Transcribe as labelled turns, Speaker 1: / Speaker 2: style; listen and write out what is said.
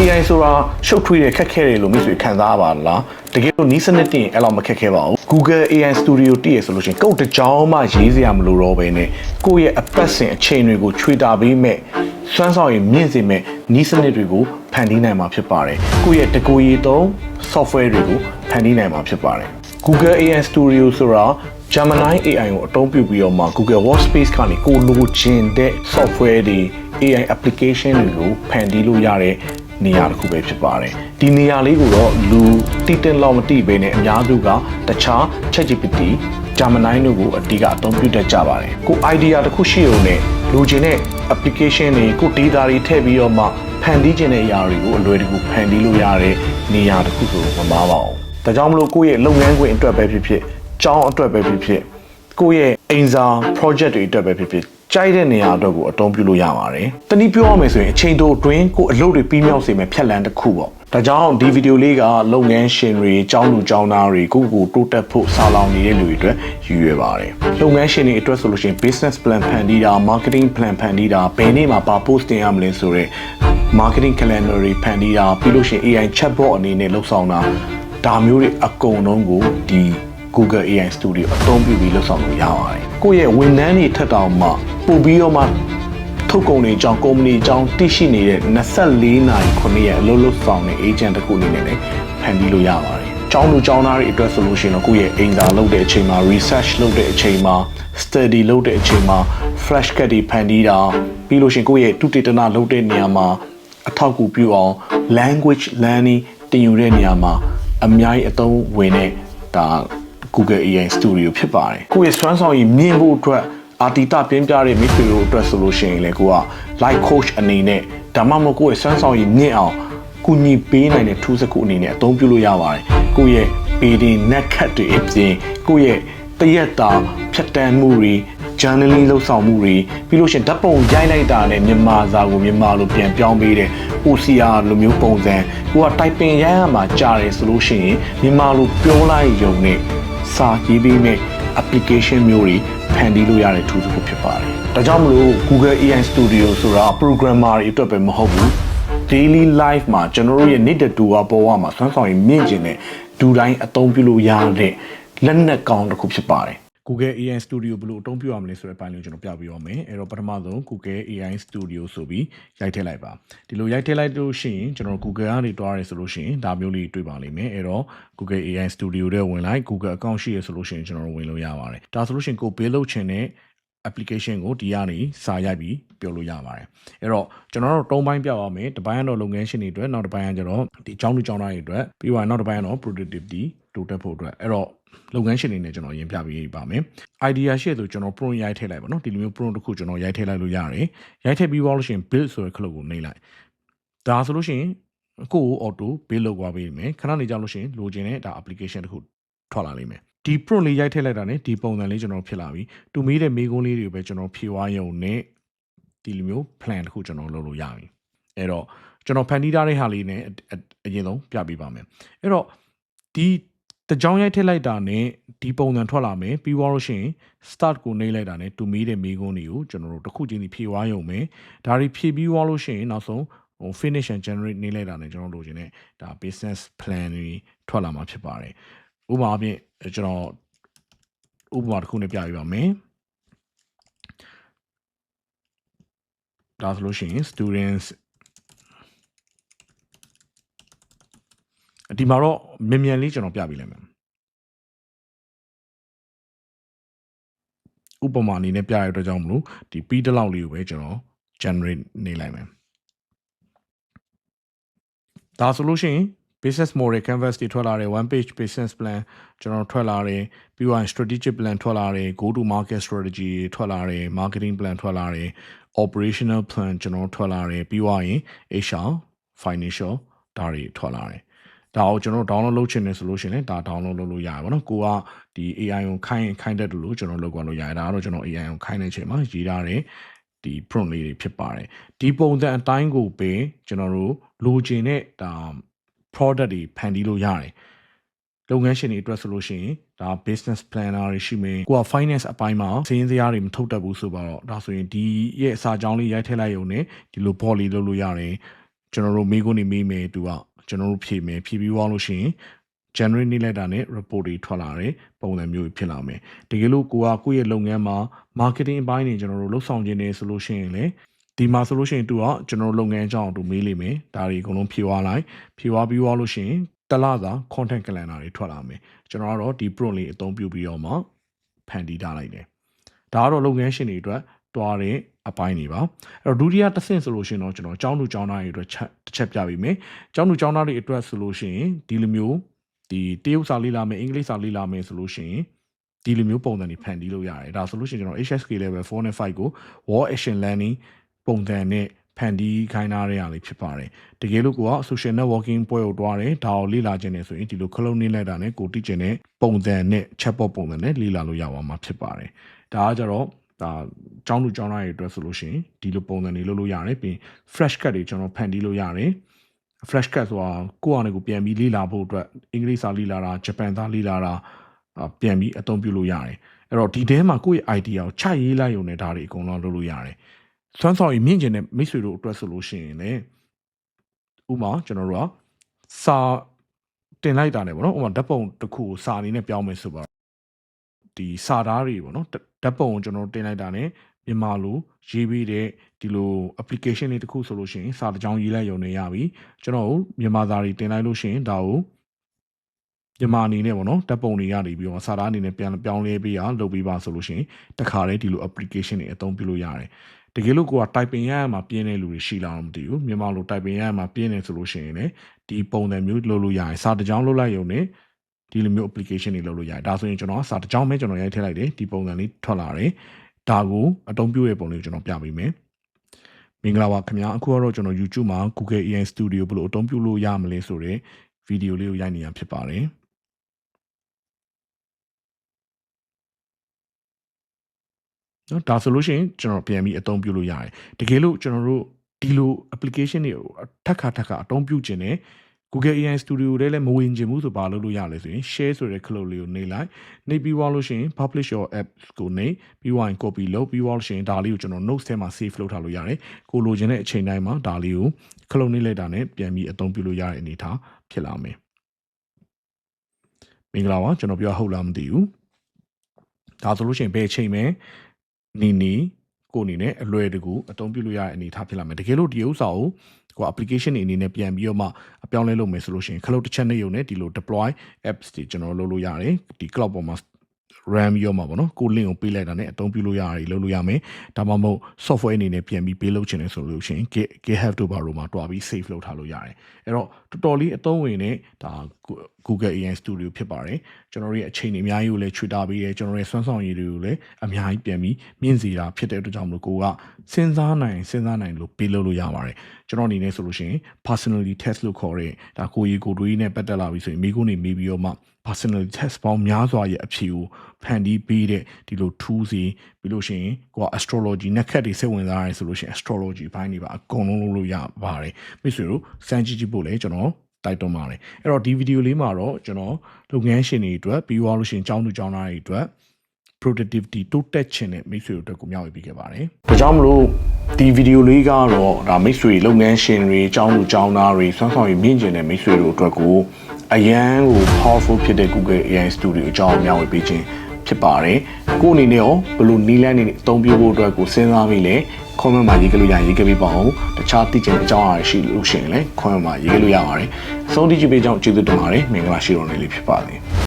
Speaker 1: AI ဆိုတာရှုပ်ထွေးတဲ့ခက်ခဲတယ်လို့မိတ်ဆွေခံစားရပါလားတကယ်လို့နီးစနစ်တင်အဲ့လောက်မခက်ခဲပါဘူး Google AI Studio တည်ရဆိုလို့ရှိရင်ကုတ်တစ်ကြောင်းမှရေးစရာမလိုတော့ဘဲနဲ့ကိုယ့်ရဲ့အပတ်စဉ်အချိန်တွေကိုခြွေတာပေးမဲ့စွမ်းဆောင်ရည်မြင့်စေမဲ့နီးစနစ်တွေကိုဖန်တီးနိုင်မှာဖြစ်ပါတယ်ကိုယ့်ရဲ့တကူရည်သုံး software တွေကိုဖန်တီးနိုင်မှာဖြစ်ပါတယ် Google AI Studio ဆိုတာ Gemini AI ကိုအသုံးပြုပြီးတော့မှ Google Workspace ကနေကိုလိုချင်တဲ့ software တွေ AI application တွေကိုဖန်တီးလို့ရတဲ့ နေရာတစ်ခုပဲဖြစ်ပါတယ်ဒီနေရာလေးကိုတော့လူတိတင်လောက်မတိဘဲနဲ့အများစုကတခြား ChatGPT Gemini တို့ကိုအဓိကအသုံးပြုတတ်ကြပါတယ်ကို idea တစ်ခုရှိုံနဲ့လိုချင်တဲ့ application တွေကို data တွေထည့်ပြီးတော့မှဖန်တီးခြင်းတဲ့အရာတွေကိုအလွယ်တကူဖန်တီးလို့ရတဲ့နေရာတစ်ခုဆိုမမှားပါဘူးဒါကြောင့်မလို့ကိုယ့်ရဲ့လုပ်ငန်းခွင်အတွက်ပဲဖြစ်ဖြစ်ကျောင်းအတွက်ပဲဖြစ်ဖြစ်ကိုယ့်ရဲ့အိမ်စာ project တွေအတွက်ပဲဖြစ်ဖြစ် ကြိုက်တဲ့နေရာအတွက်ကိုအသုံးပြုလို့ရပါတယ်။တနည်းပြောရမယ်ဆိုရင်အချိန်တိုအတွင်းကိုယ်အလုပ်တွေပြီးမြောက်စေမယ့်ဖြတ်လန်းတစ်ခုပေါ့။ဒါကြောင့်ဒီဗီဒီယိုလေးကလုပ်ငန်းရှင်တွေကျောင်းသူကျောင်းသားတွေကိုယ့်ကိုယ်တိုးတက်ဖို့စာလောင်နေတဲ့လူတွေအတွက်ရည်ရွယ်ပါတယ်။လုပ်ငန်းရှင်တွေအတွက်ဆိုလို့ရှိရင် business plan ဖန်တီးတာ marketing plan ဖန်တီးတာဘယ်နေ့မှာပါ post တင်ရမလဲဆိုတော့ marketing calendar တွေဖန်တီးတာပြီးလို့ရှိရင် AI chatbot အနေနဲ့လှုပ်ဆောင်တာဒါမျိုးတွေအကုန်လုံးကိုဒီ Google AI Studio အသုံးပြုပြီးလှုပ်ဆောင်လို့ရပါတယ်။ကိုယ့်ရဲ့ဝန်ထမ်းတွေထက်တောင်မှပို့ပြီးတော့မှထုတ်ကုန်တွေအကြောင်းကုမ္ပဏီအကြောင်းသိရှိနေတဲ့24နာရီ9ရက်အလုပ်လုပ်ဆောင်တဲ့ agent တစ်ခုအနေနဲ့လည်းဖန်တီးလို့ရပါတယ်။ကျောင်းသူကျောင်းသားတွေအတွက်ဆိုလို့ရှိရင်တော့ကိုယ့်ရဲ့အိမ်သာလုပ်တဲ့အချိန်မှာ research လုပ်တဲ့အချိန်မှာ study လုပ်တဲ့အချိန်မှာ flash card တွေဖန်တီးတာပြီးလို့ရှိရင်ကိုယ့်ရဲ့တုတေတနာလုပ်တဲ့နေရာမှာအထောက်အကူပြုအောင် language learning တင်ယူတဲ့နေရာမှာအများကြီးအသုံးဝင်တဲ့ဒါ Google AI Studio ဖြစ်ပါတယ်ကိုယ့်ရဲ့စွမ်းဆောင်ရည်မြင့်ဖို့အတွက်အာတီတာပြင်းပြတဲ့မိတ်ဆွေတို့အတွက်ဆိုလို့ရှိရင်လေကိုက life coach အနေနဲ့ဒါမှမဟုတ်ကိုယ့်ရဲ့စွမ်းဆောင်ရည်မြင့်အောင်ကူညီပေးနိုင်တဲ့ထူးစကူအနေနဲ့အသုံးပြုလို့ရပါတယ်ကိုယ့်ရဲ့ beading neck cut တွေအပြင်ကိုယ့်ရဲ့တရက်တာဖြတ်တန်းမှုတွေ journaling လုပ်ဆောင်မှုတွေပြီးလို့ရှိရင်ဓာတ်ပုံရိုက်လိုက်တာနဲ့မြန်မာစာကိုမြန်မာလိုပြန်ပြောင်းပေးတဲ့ OCR လိုမျိုးပုံစံကိုက typing ရိုက်ရမှာကြားတယ်ဆိုလို့ရှိရင်မြန်မာလိုပြောလိုက်ရုံနဲ့ စာရေးပေးမဲ့ application မျိုးတွေဖန်တီးလို့ရတဲ့ tool တစ်ခုဖြစ်ပါတယ်။ဒါကြောင့်မလို့ Google AI Studio ဆိုတာ programmer တွေအတွက်ပဲမဟုတ်ဘူး daily life မှာကျွန်တော်တို့ရဲ့နေ့တတူအပေါ်ဝမှာစွမ်းဆောင်ရည်မြင့်ကျင်တဲ့ဒူတိုင်းအသုံးပြုလို့ရတဲ့လက်နက်ကောင်းတစ်ခုဖြစ်ပါတယ် Google AI Studio ဘယ်လိုအသုံးပြုရမလဲဆိုတဲ့အပိုင်းလေးကိုကျွန်တော်ပြပြပါမယ်။အဲ့တော့ပထမဆုံး Google AI Studio ဆိုပြီးရိုက်ထည့်လိုက်ပါ။ဒီလိုရိုက်ထည့်လိုက်လို့ရှိရင်ကျွန်တော် Google ကနေတွားရဲဆိုလို့ရှိရင်ဒါမျိုးလေးတွေ့ပါလိမ့်မယ်။အဲ့တော့ Google AI Studio တဲ့ဝင်လိုက် Google account ရှိရဆိုလို့ရှိရင်ကျွန်တော်ဝင်လို့ရပါတယ်။ဒါဆိုလို့ရှိရင်ကို build လုပ်ချင်တဲ့ application ကိုဒီကနေစာရိုက်ပြီးပြောလို့ရပါတယ်အဲ့တော့ကျွန်တော်တို့၃ပိုင်းပြပါမယ်တစ်ပိုင်းကတော့လုပ်ငန်းရှင်တွေအတွက်နောက်တစ်ပိုင်းကကျတော့ဒီအကြောင်းသူအကြောင်းသားတွေအတွက်ပြီးတော့နောက်တစ်ပိုင်းကတော့ productivity တိုးတက်ဖို့အတွက်အဲ့တော့ လုပ်ငန်းရှင်တွေနဲ့ကျွန်တော်ရင်ပြပေးပါမယ် idea ရှိဆိုကျွန်တော် prompt ရိုက်ထည့်လိုက်ပါနော်ဒီလိုမျိုး prompt တစ်ခုကျွန်တော်ရိုက်ထည့်လိုက်လို့ရတယ်ရိုက်ထည့်ပြီးသွားလို့ရှိရင် build ဆိုတဲ့ခလုတ်ကိုနှိပ်လိုက်ဒါဆိုလို့ရှိရင်ကိုယ့်ကို auto build လုပ်သွားပေးမယ်ခဏနေကြလို့ရှိရင်လိုချင်တဲ့ဒါ application တစ်ခုထွက်လာလိမ့်မယ်ဒီ prompt လေးရိုက်ထည့်လိုက်တာ ਨੇ ဒီပုံစံလေးကျွန်တော်ဖြစ်လာပြီတူမေးတဲ့မေးခွန်းလေးတွေကိုပဲကျွန်တော်ဖြေသွားရုံနဲ့ဒီလိုမျိုး plan တစ်ခုကျွန်တော်လုပ်လို့ရပြီအဲ့တော့ကျွန်တော်ဖန်တီးထားတဲ့ဟာလေး ਨੇ အရင်ဆုံးပြပေးပါမယ်အဲ့တော့ဒီ တကြောင်ရိုက်ထည့်လိုက်တာနဲ့ဒီပုံစံထွက်လာမယ်ပြီးသွားလို့ရှိရင် start ကိုနှိပ်လိုက်တာနဲ့သူမေးတဲ့မေးခွန်းတွေကိုကျွန်တော်တို့တစ်ခုချင်းစီဖြည့်ွားရုံပဲဒါတွေဖြည့်ပြီးသွားလို့ရှိရင်နောက်ဆုံးဟို finish and generate နှိပ်လိုက်တာနဲ့ကျွန်တော်တို့ချင်းတဲ့ဒါ business plan တွေထွက်လာမှာဖြစ်ပါတယ်ဥပမာအဖြစ်ကျွန်တော်ဥပမာတစ်ခုနဲ့ပြပြပါမယ်ဒါဆိုလို့ရှိရင် students ဒီမှာတော့မြန်မြန်လေးကျွန်တော်ပြပေးလိုက်မယ်ဥပမာအနေနဲ့ပြရတဲ့အတွက်ကြောင့်မလို့ဒီပြီးတလောက်လေးကိုပဲကျွန်တော် generate နေလိုက်မယ်ဒါဆိုလို့ရှိရင် business model canvas တွေထွက်လာတယ် one page business plan ကျွန်တော်ထွက်လာတယ်ပြီးတော့ strategic plan ထွက်လာတယ် go to market strategy ထွက်လာတယ် marketing plan ထွက်လာတယ် operational plan ကျွန်တော်ထွက်လာတယ်ပြီးတော့ရင် HR financial ဒါတွေထွက်လာတယ် ဒါကိုကျွန်တော် download လုပ်ချင်တယ်ဆိုလို့ရှိရင်လည်းဒါ download လုပ်လို့ရတယ်ဗောနော်ကိုကဒီ AI ကိုခိုင်းခိုင်းတဲ့တူလို့ကျွန်တော်လုပ်ကြလို့ရတယ်ဒါကတော့ကျွန်တော် AI ကိုခိုင်းတဲ့အချိန်မှာရေးထားတဲ့ဒီ prompt လေးတွေဖြစ်ပါတယ်ဒီပုံစံအတိုင်းကိုပင်ကျွန်တော်တို့လိုချင်တဲ့ဒါ product တွေဖန်တီးလို့ရတယ်လုပ်ငန်းရှင်တွေအတွက်ဆိုလို့ရှိရင်ဒါ business planner တွေရှိမယ်ကိုက finance အပိုင်းမှာစည်ရင်းစရာတွေမထုတ်တတ်ဘူးဆိုတော့ဒါဆိုရင်ဒီရဲ့အစာကြောင်းလေးရိုက်ထည့်လိုက်ရုံနဲ့ဒီလို body လုပ်လို့ရတယ်ကျွန်တော်တို့မေးခွန်းနေမေးမယ်သူက ကျွန်တော်တို့ဖြေမယ်ဖြေပြီးသွားလို့ရှိရင် generate နေ့လက်တာနဲ့ report တွေထွက်လာတယ်ပုံစံမျိုးဖြစ်လာမယ်တကယ်လို့ကိုကကိုယ့်ရဲ့လုပ်ငန်းမှာ marketing အပိုင်းနေကျွန်တော်တို့လှုပ်ဆောင်ခြင်းနေဆိုလို့ရှိရင်လေဒီမှာဆိုလို့ရှိရင်သူကကျွန်တော်တို့လုပ်ငန်းအကြောင်းအတူမေးလိမ့်မယ်ဒါတွေအကုန်လုံးဖြေသွားလိုက်ဖြေသွားပြီးသွားလို့ရှိရင်တလားစာ content calendar တွေထွက်လာမယ်ကျွန်တော်ကတော့ဒီ prompt လေးအသုံးပြုပြီးတော့မှဖန်တီးထားလိုက်တယ်ဒါကတော့လုပ်ငန်းရှင်တွေအတွက်တွားတဲ့ အပိုင်းတွေပါအဲ့တော့ဒုတိယတစ်ဆင့်ဆိုလို့ရှိရင်တော့ကျွန်တော်ចောင်းသူចောင်းသားတွေအတွက်ချက်တစ်ချက်ပြပေးမယ်ចောင်းသူចောင်းသားတွေအတွက်ဆိုလို့ရှိရင်ဒီလိုမျိုးဒီတရုတ်စာလေးလာမယ်အင်္ဂလိပ်စာလေးလာမယ်ဆိုလို့ရှိရင်ဒီလိုမျိုးပုံစံတွေဖန်တီးလို့ရတယ်ဒါဆိုလို့ရှိရင်ကျွန်တော် HSK level 4နဲ့5ကို wall action learning ပုံစံနဲ့ဖန်တီးခိုင်းထားတဲ့အားလေးဖြစ်ပါတယ်တကယ်လို့ကိုက social networking ပွဲကိုတွားတယ်ဒါကိုလေ့လာခြင်းနဲ့ဆိုရင်ဒီလိုခလုံးနေလိုက်တာနဲ့ကိုတိကျင်တဲ့ပုံစံနဲ့ chatbot ပုံစံနဲ့လေ့လာလို့ရပါမှာဖြစ်ပါတယ်ဒါကကြတော့ ဒါចောင်းသူចောင်းသားတွေအတွက်ဆိုလို့ရှိရင်ဒီလိုပုံစံတွေလုပ်လို့ရတယ်ပြီး fresh cut တွေကျွန်တော်ဖန်တီးလို့ရတယ် fresh cut ဆိုတာကိုယ့်အနေကိုပြန်ပြီးလေ့လာဖို့အတွက်အင်္ဂလိပ်စာလေ့လာတာဂျပန်သားလေ့လာတာအာပြန်ပြီးအသုံးပြုလို့ရတယ်အဲ့တော့ဒီထဲမှာကိုယ့်ရဲ့ idea ကိုချရေးလိုက်ရုံနဲ့ဒါတွေအကုန်လုံးလုပ်လို့ရတယ်စွမ်းဆောင်ရည်မြင့်ကျင်တဲ့မိတ်ဆွေတို့အတွက်ဆိုလို့ရှိရင်လည်းဥပမာကျွန်တော်တို့ကစာတင်လိုက်တာねဗောနော်ဥပမာဓာတ်ပုံတစ်ခုကိုစာအနေနဲ့ပြောင်းမယ်ဆိုပါ ဒီစာသားတွေဗောနော်ဓာတ်ပုံကိုကျွန်တော်တို့တင်လိုက်တာねမြန်မာလိုရေးပေးတဲ့ဒီလို application တွေတစ်ခုဆိုလို့ရှိရင်စာတစ်ကြောင်းရေးလိုက်ရုံနဲ့ရပြီကျွန်တော်တို့မြန်မာသားတွေတင်လိုက်လို့ရှိရင်ဒါကိုမြန်မာအနေနဲ့ပေါ့နော်ဓာတ်ပုံတွေရနေပြီးတော့စာသားအနေနဲ့ပြန်ပြောင်းလဲပေးရလုပ်ပေးပါဆိုလို့ရှိရင်တခါတည်းဒီလို application တွေအသုံးပြုလို့ရတယ်တကယ်လို့ကိုက typing ရရမှာပြင်းတဲ့လူတွေရှိလားမသိဘူးမြန်မာလို typing ရရမှာပြင်းနေဆိုလို့ရှိရင်လည်းဒီပုံစံမျိုးလုပ်လို့ရတယ်စာတစ်ကြောင်းလုပ်လိုက်ရုံနဲ့ ဒီလိုမျိုး application တွေလုပ်လို့ရတယ်ဒါဆိုရင်ကျွန်တော်စာတစ်ကြောင်းပဲကျွန်တော်ရိုက်ထည့်လိုက်တယ်ဒီပုံစံလေးထွက်လာတယ်ဒါကိုအသုံးပြုတဲ့ပုံလေးကိုကျွန်တော်ပြပေးမယ်မင်္ဂလာပါခင်ဗျာအခုကတော့ကျွန်တော် YouTube မှာ Google AI Studio ဘယ်လိုအသုံးပြုလို့ရမလဲဆိုတဲ့ဗီဒီယိုလေးကိုရိုက်နေရဖြစ်ပါတယ်နော်ဒါဆိုလို့ရှိရင်ကျွန်တော်ပြန်ပြီးအသုံးပြုလို့ရတယ်တကယ်လို့ကျွန်တော်တို့ဒီလို application တွေကိုထပ်ခါထပ်ခါအသုံးပြုခြင်းနဲ့ Google AI Studio ထဲလည်းမဝင်ခြင်းဘူးဆိုပါလို့လို့ရလဲဆိုရင် share ဆိုတဲ့ cloud လေးကိုနှိပ်လိုက်နှိပ်ပြီးသွားလို့ရှိရင် publish your app ကိုနှိပ်ပြီးသွားရင် copy လုပ်ပြီးသွားလို့ရှိရင်ဒါလေးကိုကျွန်တော် notes ထဲမှာ save လုပ်ထားလို့ရတယ်ကိုလိုချင်တဲ့အချိန်တိုင်းမှာဒါလေးကို cloud နှိပ်လိုက်တာနဲ့ပြန်ပြီးအသုံးပြုလို့ရတဲ့အနေအထားဖြစ်လာမယ်မင်္ဂလာပါကျွန်တော်ပြောဟုတ်လားမသိဘူးဒါဆိုလို့ရှိရင်ဘယ်အချိန်ပဲနီနီ ကိုအနေနဲ့အလွယ်တကူအသုံးပြုလို့ရတဲ့အနေအထားဖြစ်လာမယ်တကယ်လို့ဒီဥစ္စာကိုကို application တွေအနေနဲ့ပြန်ပြီးတော့မှအပြောင်းလဲလုပ်မယ်ဆိုလို့ရှိရင်ခလုတ်တစ်ချက်နဲ့ယုံနဲ့ဒီလို deploy apps တွေကျွန်တော်လုပ်လို့ရတယ်ဒီ cloud ပေါ်မှာ RAM ရောမှာပေါ့နော်ကို link ကိုပေးလိုက်တာနဲ့အသုံးပြုလို့ရတယ်လုပ်လို့ရမယ်ဒါမှမဟုတ် software အနေနဲ့ပြန်ပြီးပေးလုပ်ချင်တယ်ဆိုလို့ရှိရင် GitHub တို့ဘာလို့မှာတွားပြီး save လုပ်ထားလို့ရတယ်အဲ့တော့တော်တော်လေးအသုံးဝင်တဲ့ဒါ Google AI Studio ဖြစ်ပါတယ်ကျွန်တော်တို့ရဲ့အချိန်တွေအများကြီးကိုလည်းချွေတာပေးတယ်ကျွန်တော်ရဲ့စွမ်းဆောင်ရည်တွေကိုလည်းအများကြီးပြန်ပြီးမြင့်စေတာဖြစ်တဲ့အတွက်ကြောင့်မလို့ကိုကစဉ်းစားနိုင်စဉ်းစားနိုင်လို့ပေးလုပ်လို့ရပါတယ်ကျွန်တော်အနေနဲ့ဆိုလို့ရှိရင် personality test လို့ခေါ်တဲ့ဒါကိုရီကိုတွေးနဲ့ပတ်သက်လာပြီဆိုရင်မိကုန်းနေမိပြီးတော့မှ personality test ပေါင်းများစွာရဲ့အဖြေကိုဖန်တီးပေးတဲ့ဒီလို tool စီပြီးလို့ရှိရင်ကိုက astrology နဲ့ခက်တွေစိတ်ဝင်စားရဲဆိုလို့ရှိရင် astrology ဘိုင်းတွေပါအကုန်လုံးလုပ်လို့ရပါတယ်မိတ်ဆွေတို့စမ်းကြည့်ကြည့်ဖို့လည်းကျွန်တော်တိုက်တွန်းပါတယ်အဲ့တော့ဒီဗီဒီယိုလေးမှာတော့ကျွန်တော်လုပ်ငန်းရှင်တွေအတွက်ပြီးသွားလို့ရှိရင်ကျောင်းသူကျောင်းသားတွေအတွက် productivity တိုးတက်ခြင်းနဲ့မိတ်ဆွေတို့အတွက်ကိုမျှဝေပေးခဲ့ပါတယ်။ဒါကြောင့်မလို့ဒီဗီဒီယိုလေးကတော့ဒါမိတ်ဆွေလုပ်ငန်းရှင်တွေကျောင်းသူကျောင်းသားတွေစွမ်းဆောင်ရည်မြင့်ကျင်တဲ့မိတ်ဆွေတို့အတွက်ကိုအရန်ကို powerful ဖြစ်တဲ့ Google AI Studio အကြောင်းမျှဝေပေးခြင်းဖြစ်ပါတယ်။ကိုယ့်အနေနဲ့ရောဘယ်လိုနည်းလမ်းတွေနဲ့အသုံးပြုဖို့အတွက်ကိုစဉ်းစားပြီးလဲ comment မှာရေးကြလို့ရရင်ရေးကြပေးပါဦး။တခြားသိချင်တဲ့အကြောင်းအရာရှိလို့ရှိရင်လည်း comment မှာရေးကြလို့ရပါတယ်။အဆုံးထိကြည့်ပေးကြအောင်ကျေးဇူးတင်ပါတယ်။မင်္ဂလာရှိတော်နေလေးဖြစ်ပါစေ။